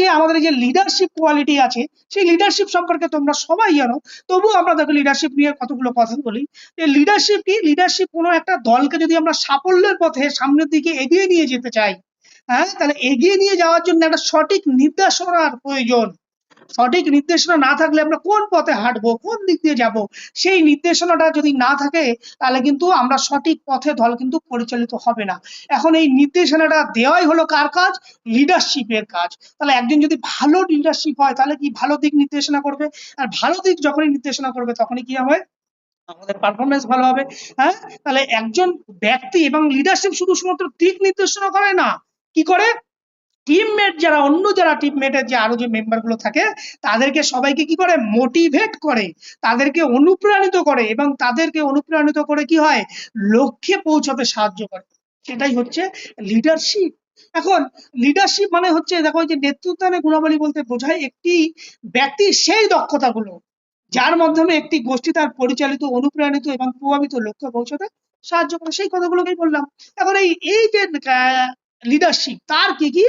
যে আমাদের যে লিডারশিপ কোয়ালিটি আছে, সেই লিডারশিপ সম্পর্কে তোমরা সবাই জানো, তবুও আমরা দেখো লিডারশিপ নিয়ে কতগুলো কথা বলি। যে লিডারশিপ কি? লিডারশিপ কোনো একটা দলকে যদি আমরা সাফল্যের পথে সামনের দিকে এগিয়ে নিয়ে যেতে চাই হ্যাঁ তাহলে এগিয়ে নিয়ে যাওয়ার জন্য একটা সঠিক নির্দেশনার প্রয়োজন। সঠিক নির্দেশনা না থাকলে আমরা কোন পথে হাঁটবো, কোন দিক দিয়ে যাব, সেই নির্দেশনাটা যদি না থাকে, তাহলে কিন্তু আমরা সঠিক পথে দল কিন্তু পরিচালিত হবে না। এখন এই নির্দেশনাটা দেওয়াই হলো কার কাজ? লিডারশিপের কাজ। তাহলে একজন যদি ভালো লিডারশিপ হয়, তাহলে কি ভালো দিক নির্দেশনা করবে? আর ভালো দিক যখনই নির্দেশনা করবে, তখনই কি হবে? আমাদের পারফরমেন্স ভালো হবে। হ্যাঁ? তাহলে একজন ব্যক্তি এবং লিডারশিপ শুধু শুধুমাত্র দিক নির্দেশনা করে না, কি করে? টিমমেট যারা, অন্য যারা টিমমেটের যে আরও যে মেম্বারগুলো থাকে, তাদেরকে সবাইকে কি করে? মোটিভেট করে। তাদেরকে অনুপ্রাণিত করে এবং তাদেরকে অনুপ্রাণিত করে কি হয়? লক্ষ্যে পৌঁছাতে সাহায্য করে। সেটাই হচ্ছে লিডারশিপ এখন লিডারশিপ মানে হচ্ছে, দেখো যে নেতৃত্বানের গুণাবলী বলতে বোঝায় একটি ব্যক্তির সেই দক্ষতাগুলো, যার মাধ্যমে একটি গোষ্ঠী তার পরিচালিত, অনুপ্রাণিত এবং প্রভাবিত লক্ষ্যে পৌঁছাতে সাহায্য করে। সেই কথাগুলোকেই বললাম। এখন এই এই যে লিডারশিপ তার কি কি?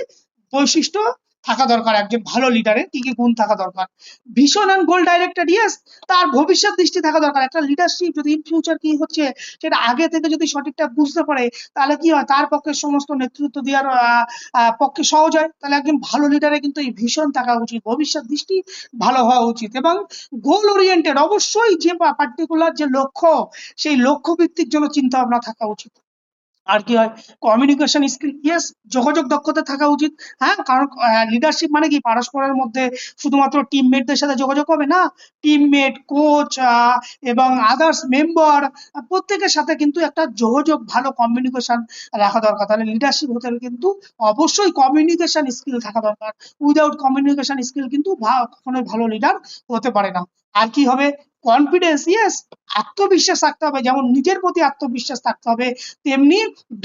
বৈশিষ্ট্য থাকা দরকার, একজন ভালো লিডারের কি কি গুণ থাকা দরকার। Vision and goal directed yes তার ভবিষ্যৎ দৃষ্টি থাকা দরকার। একটা লিডারশিপ যদি ইন ফিউচার কি হচ্ছে, সেটা আগে থেকে যদি সঠিকটা বুঝতে পারে, তাহলে কি হয়? তার পক্ষে সমস্ত নেতৃত্ব দেওয়ার পক্ষে সহজ হয়। তাহলে একজন ভালো লিডারের কিন্তু এই ভীষণ থাকা উচিত। ভবিষ্যৎ দৃষ্টি ভালো হওয়া উচিত। এবং গোল ওরিয়েন্টেড অবশ্যই যে পার্টিকুলার যে লক্ষ্য, সেই লক্ষ্য ভিত্তিক জন্য চিন্তা ভাবনা থাকা উচিত। আর কি হয়? কমিউনিকেশন স্কিল ইয়েস যোগাযোগ দক্ষতা থাকা উচিত। হ্যাঁ কারণ লিডারশিপ মানে কি? পারস্পরের মধ্যে শুধুমাত্র টিমমেটদের সাথে যোগাযোগ হবে না? টিমমেট কোচ এবং আদার্স মেম্বার প্রত্যেকের সাথে কিন্তু একটা যোগাযোগ, ভালো কমিউনিকেশন রাখা দরকার। তাহলে লিডারশিপ হতে হলে কিন্তু অবশ্যই কমিউনিকেশন স্কিল থাকা দরকার। উইদাউট কমিউনিকেশন স্কিল কিন্তু কখনোই ভালো লিডার হতে পারে না। আর কি হবে? কনফিডেন্স ইয়েস আত্মবিশ্বাস থাকতে হবে। যেমন নিজের প্রতি আত্মবিশ্বাস থাকতে হবে, তেমনি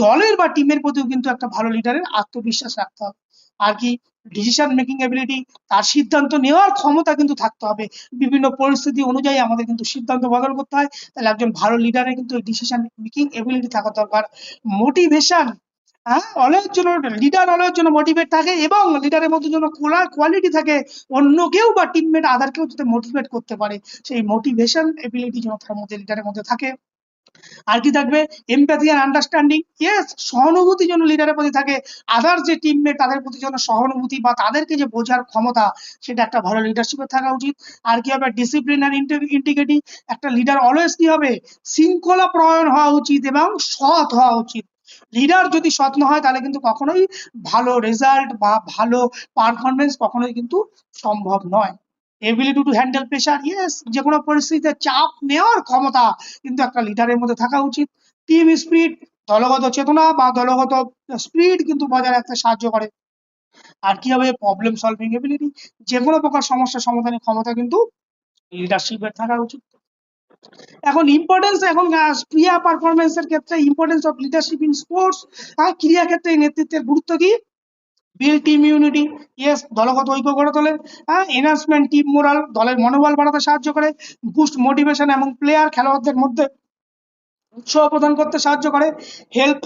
দলের বা টিমের প্রতিও কিন্তু একটা ভালো লিডারের আত্মবিশ্বাস রাখতে হবে। আর কি ডিসিশন মেকিং এবিলিটি তার সিদ্ধান্ত নেওয়ার ক্ষমতা কিন্তু থাকতে হবে। বিভিন্ন পরিস্থিতি অনুযায়ী আমাদের কিন্তু সিদ্ধান্ত বদল করতে হয়। তাহলে একজন ভালো লিডারের কিন্তু ডিসিশন মেকিং এবিলিটি থাকা দরকার। মোটিভেশন হ্যাঁ অনেকের জন্য লিডার অনেকের জন্য মোটিভেট থাকে এবং লিডারের মধ্যে জন্য কোয়ালিটি থাকে, অন্য কেউ বা টিমমেট আদারকেও যাতে মোটিভেট করতে পারে। সেই মোটিভেশন এবিলিটি যেন তার মধ্যে লিডারের মধ্যে থাকে। আর কি থাকবে? এমপ্যাথি আর আন্ডারস্ট্যান্ডিং ইয়েস সহানুভূতি যেন লিডারের প্রতি থাকে। আদার যে টিমমেট তাদের প্রতি যেন সহানুভূতি বা তাদেরকে যে বোঝার ক্ষমতা, সেটা একটা ভালো লিডারশিপে থাকা উচিত। আর কি হবে? ডিসিপ্লিন আর ইন্টিগ্রিটি একটা লিডার অলওয়েজ কি হবে? শৃঙ্খলা প্রয়ণ হওয়া উচিত এবং সৎ হওয়া উচিত। লিডার যদি সৎ না হয়, তাহলে কিন্তু কখনোই ভালো রেজাল্ট বা ভালো পারফরমেন্স কখনোই কিন্তু সম্ভব নয়। Ability to handle pressure yes যে কোনো পরিস্থিতিতে চাপ নেওয়ার ক্ষমতা কিন্তু একটা লিডারের মধ্যে থাকা উচিত। টিম স্পিরিট দলগত চেতনা বা দলগত স্পিরিট কিন্তু বজায় রাখতে সাহায্য করে। আর কি হবে? প্রবলেম সলভিং এবিলিটি যে কোনো প্রকার সমস্যা সমাধানের ক্ষমতা কিন্তু লিডারশিপের থাকা উচিত। এখন ইম্পর্টেন্স এখন ক্রিয়া পারফরমেন্সের ক্ষেত্রে importance of leadership in sports হ্যাঁ ক্রিয়া ক্ষেত্রে নেতৃত্বের গুরুত্ব কি? বিল টিম ইউনিটি ইয়েস দলগত ঐক্য গড়ে তোলে হ্যাঁ এনহান্সমেন্ট টিম মোরাল দলের মনোবল বাড়াতে সাহায্য করে বুস্ট মোটিভেশন এবং প্লেয়ার খেলোয়াড়দের মধ্যে উৎসাহ প্রদান করতে সাহায্য করে help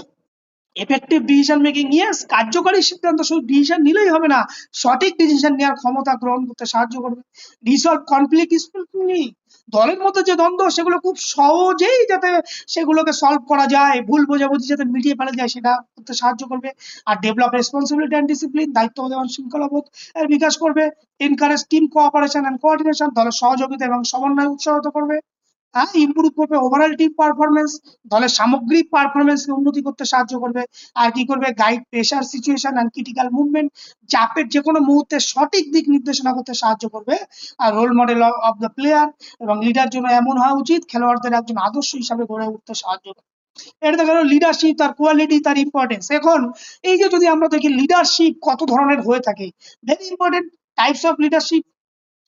effective decision making yes কার্যকরী সিদ্ধান্ত শুধু ডিসিশন নিলেই হবে না, সঠিক ডিসিশন নেওয়ার ক্ষমতা গ্রহণ করতে সাহায্য করবে রিসলভ কনফ্লিক্ট স্পিডলি দলের মধ্যে যে দ্বন্দ্ব, সেগুলো খুব সহজেই যাতে সেগুলোকে সলভ করা যায়। ভুল বোঝাবুঝি যাতে মিটিয়ে ফেলা যায়, সেটা করতে সাহায্য করবে। আর ডেভেলপ রেসপন্সিবিলিটি অ্যান্ড ডিসিপ্লিন দায়িত্ববোধ এবং শৃঙ্খলাবোধ এর বিকাশ করবে। Encourage team cooperation and coordination দলের সহযোগিতা এবং সমন্বয় উৎসাহিত করবে। হ্যাঁ ইমপ্রুভ করবে ওভারঅল টিম পারফরমেন্স দলের সামগ্রিক পারফরমেন্স উন্নতি করতে সাহায্য করবে। আর কি করবে? Guide pressure situation and critical movement চাপের যে কোনো মুহূর্তে সঠিক দিক নির্দেশনা করতে সাহায্য করবে। আর role model of the player এবং লিডার জন্য এমন হওয়া উচিত, খেলোয়াড়দের একজন আদর্শ হিসাবে গড়ে উঠতে সাহায্য করে এটা গেল লিডারশিপ তার কোয়ালিটি তার ইম্পর্টেন্স এখন, এই যে যদি আমরা দেখি লিডারশিপ কত ধরনের হয়ে থাকে very important types of leadership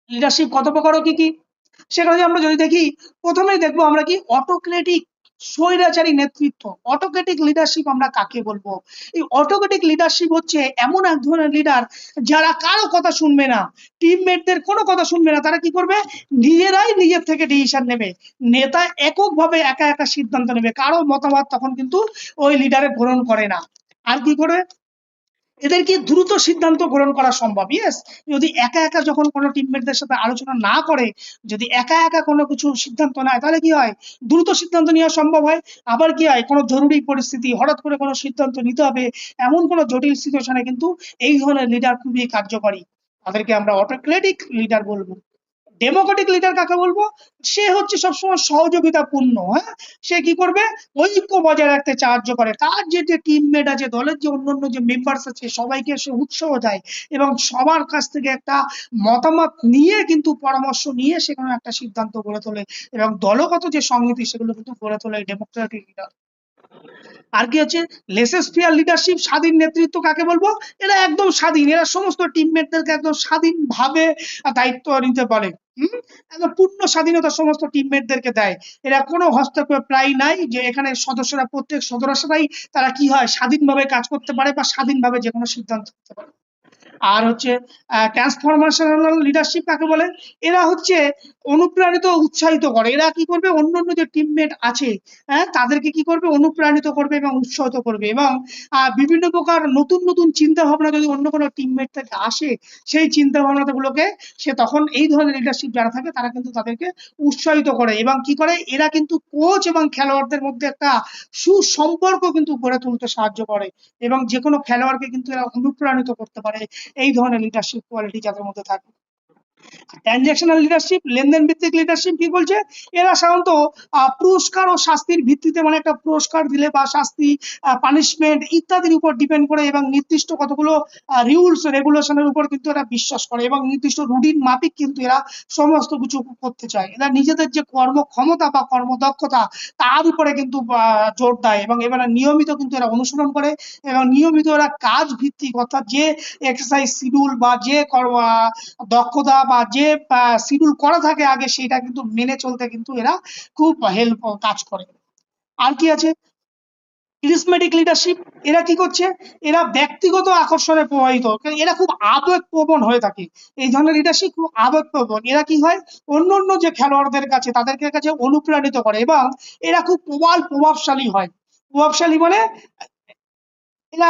leadership কত প্রকার কি কি? যদি আমরা যদি দেখি, প্রথমেই দেখব আমরা কি অটোক্রেটিক স্বৈরাচারী নেতৃত্ব। অটোক্রেটিক লিডারশিপ আমরা কাকে বলব? এই অটোক্রেটিক লিডারশিপ হচ্ছে এমন এক ধরনের লিডার যারা কারও কথা শুনবে না। টিমমেটদের কোনো কথা শুনবে না। তারা কি করবে? নিজেরাই নিজের থেকে ডিসিশন নেবে। নেতা এককভাবে একা একা সিদ্ধান্ত নেবে। কারও মতামত তখন কিন্তু ওই লিডারে গ্রহণ করে না। আর কি করে এদের কি দ্রুত সিদ্ধান্ত গ্রহণ করা সম্ভব। ইয়েস যদি একা একা যখন কোনো টিমমেটদের সাথে আলোচনা না করে, যদি একা একা কোনো কিছু সিদ্ধান্ত নেয়, তাহলে কি হয়? দ্রুত সিদ্ধান্ত নেওয়া সম্ভব হয়। আবার কি হয়? কোনো জরুরি পরিস্থিতি, হঠাৎ করে কোনো সিদ্ধান্ত নিতে হবে, এমন কোনো জটিল সিচুয়েশনে কিন্তু এই ধরনের লিডার খুবই কার্যকরী। তাদেরকে আমরা অটোক্রেটিক লিডার বলব। ডেমোক্রেটিক লিডার কাকে বলব? সে হচ্ছে সবসময় সহযোগিতাপূর্ণ হ্যাঁ? সে কি করবে? ঐক্য বজায় রাখতে সাহায্য করে। তার যে যে টিমমেট আছে, দলের যে অন্যান্য যে মেম্বার্স আছে, সবাইকে সে উৎসাহ দেয় এবং সবার কাছ থেকে একটা মতামত নিয়ে কিন্তু পরামর্শ নিয়ে সেখানে একটা সিদ্ধান্ত গড়ে তোলে এবং দলগত যে সংহতি, সেগুলো কিন্তু গড়ে তোলে ডেমোক্রেটিক লিডার আর কি হচ্ছে? লেসেসফিয়ার লিডারশিপ স্বাধীন নেতৃত্ব কাকে বলব? এরা একদম স্বাধীন। এরা সমস্ত টিমমেটদেরকে একদম স্বাধীনভাবে দায়িত্ব নিতে পারে। হম? একদম পূর্ণ স্বাধীনতা সমস্ত টিমমেটদেরকে দেয়। এরা কোনো হস্তক্ষেপ প্রায় নাই যে এখানে সদস্যরা, প্রত্যেক সদস্যরাই তারা কি হয়? স্বাধীনভাবে কাজ করতে পারে বা স্বাধীনভাবে যে কোনো সিদ্ধান্ত নিতে পারে। আর হচ্ছে ট্রান্সফরমেশনাল লিডারশিপ কাকে বলে? এরা হচ্ছে অনুপ্রাণিত, উৎসাহিত করে। এরা কি করবে? অন্য অন্য যে টিমমেট আছে হ্যাঁ তাদেরকে কি করবে? অনুপ্রাণিত করবে এবং উৎসাহিত করবে এবং বিভিন্ন প্রকার নতুন নতুন চিন্তা ভাবনা যদি অন্য কোনো টিমমেট থেকে আসে, সেই চিন্তা ভাবনা গুলোকে সে তখন এই ধরনের লিডারশিপ যারা থাকে, তারা কিন্তু তাদেরকে উৎসাহিত করে এবং কি করে? এরা কিন্তু কোচ এবং খেলোয়াড়দের মধ্যে একটা সুসম্পর্ক কিন্তু গড়ে তুলতে সাহায্য করে এবং যে কোনো খেলোয়াড়কে কিন্তু এরা অনুপ্রাণিত করতে পারে। এই ধরনের লিডারশিপ কোয়ালিটি যাদের মধ্যে থাকে ট্রানজ্যাকশনাল লিডারশিপ লেনদেন ভিত্তিক লিডারশিপ কি বলছে? এরা সাধারণত পুরস্কার ও শাস্তির ভিত্তিতে মানে একটা পুরস্কার দিলে বা শাস্তি পানিশমেন্ট ইত্যাদির উপর ডিপেন্ড করে এবং নির্দিষ্ট কতগুলো রুলস রেগুলেশনের উপর কিন্তু এরা বিশ্বাস করে এবং নির্দিষ্ট রুটিন মাফিক কিন্তু এরা সমস্ত কিছু করতে চায়। এরা নিজেদের যে কর্মক্ষমতা বা কর্মদক্ষতা, তার উপরে কিন্তু জোর দেয় এবং এবারে নিয়মিত কিন্তু এরা অনুসরণ করে এবং নিয়মিত এরা কাজ ভিত্তিক অর্থাৎ যে এক্সারসাইজ শিডিউল বা যে কর্ম দক্ষতা বা যে শিডিউল করা থাকে আগে, সেটা কিন্তু মেনে চলতে কিন্তু এরা খুব হেল্প কাজ করে। আর কি আছে? ক্রিসমেটিক লিডারশিপ এরা কি করছে? এরা ব্যক্তিগত আকর্ষণে প্রভাবিত। এরা খুব আবেগপ্রবণ হয়ে থাকে। এই ধরনের লিডারশিপ খুব আবেগপ্রবণ। এরা কি হয়? অন্য অন্য যে খেলোয়াড়দের কাছে, তাদেরকে কাছে অনুপ্রাণিত করে এবং এরা খুব প্রবল প্রভাবশালী হয়। প্রভাবশালী মানে এরা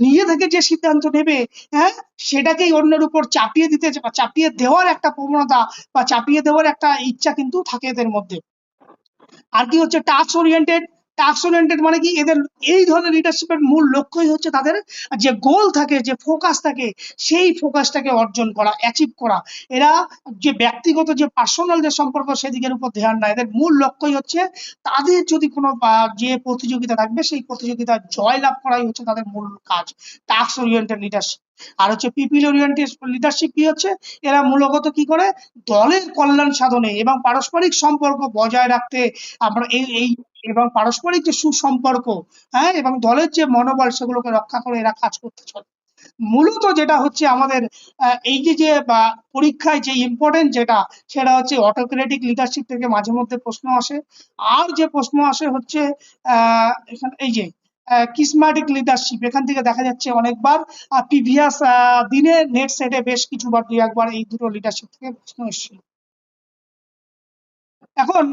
নিজে থেকে যে সিদ্ধান্ত নেবে হ্যাঁ সেটাকেই অন্যের উপর চাপিয়ে দিতে বা চাপিয়ে দেওয়ার একটা প্রবণতা বা চাপিয়ে দেওয়ার একটা ইচ্ছা কিন্তু থাকে এদের মধ্যে। আর কি হচ্ছে টাস্ক ওরিয়েন্টেড টাস্ক ওরিয়েন্টেড মানে কি? এদের এই ধরনের লিডারশিপের মূল লক্ষ্যই হচ্ছে তাদের যে গোল থাকে, যে ফোকাস থাকে, সেই ফোকাসটাকে অর্জন করা অ্যাচিভ করা। এরা যে ব্যক্তিগত যে পার্সোনাল যে সম্পর্ক সেদিকের উপর ধ্যান না, এদের মূল লক্ষ্যই হচ্ছে তাদের যদি কোনো যে প্রতিযোগিতা থাকবে, সেই প্রতিযোগিতায় জয় লাভ করাই হচ্ছে তাদের মূল কাজ টাস্ক ওরিয়েন্টেড লিডারশিপ আর হচ্ছে পিপিল ওরিয়েন্টেড লিডারশিপ কি হচ্ছে? এরা মূলত কি করে? দলের কল্যাণ সাধনে এবং পারস্পরিক সম্পর্ক বজায় রাখতে আমরা এই এই এবং পারস্পরিক যে সুসম্পর্ক হ্যাঁ এবং দলের যে মনোবল সেগুলোকে রক্ষা করে এরা কাজ করতে চলে মূলত যেটা হচ্ছে আমাদের এই যে যে পরীক্ষায় যে ইম্পর্টেন্ট যেটা, সেটা হচ্ছে অটোক্রেটিক লিডারশিপ থেকে মাঝে মধ্যে প্রশ্ন আসে। আর যে প্রশ্ন আসে হচ্ছে এখানে এই যে কিসমাটিক লিডারশিপ এখান থেকে দেখা যাচ্ছে অনেকবার প্রিভিয়াস দিনে নেট সেটে বেশ কিছুবার দুই একবার এই দুটো লিডারশিপ থেকে প্রশ্ন এসেছিল। এখন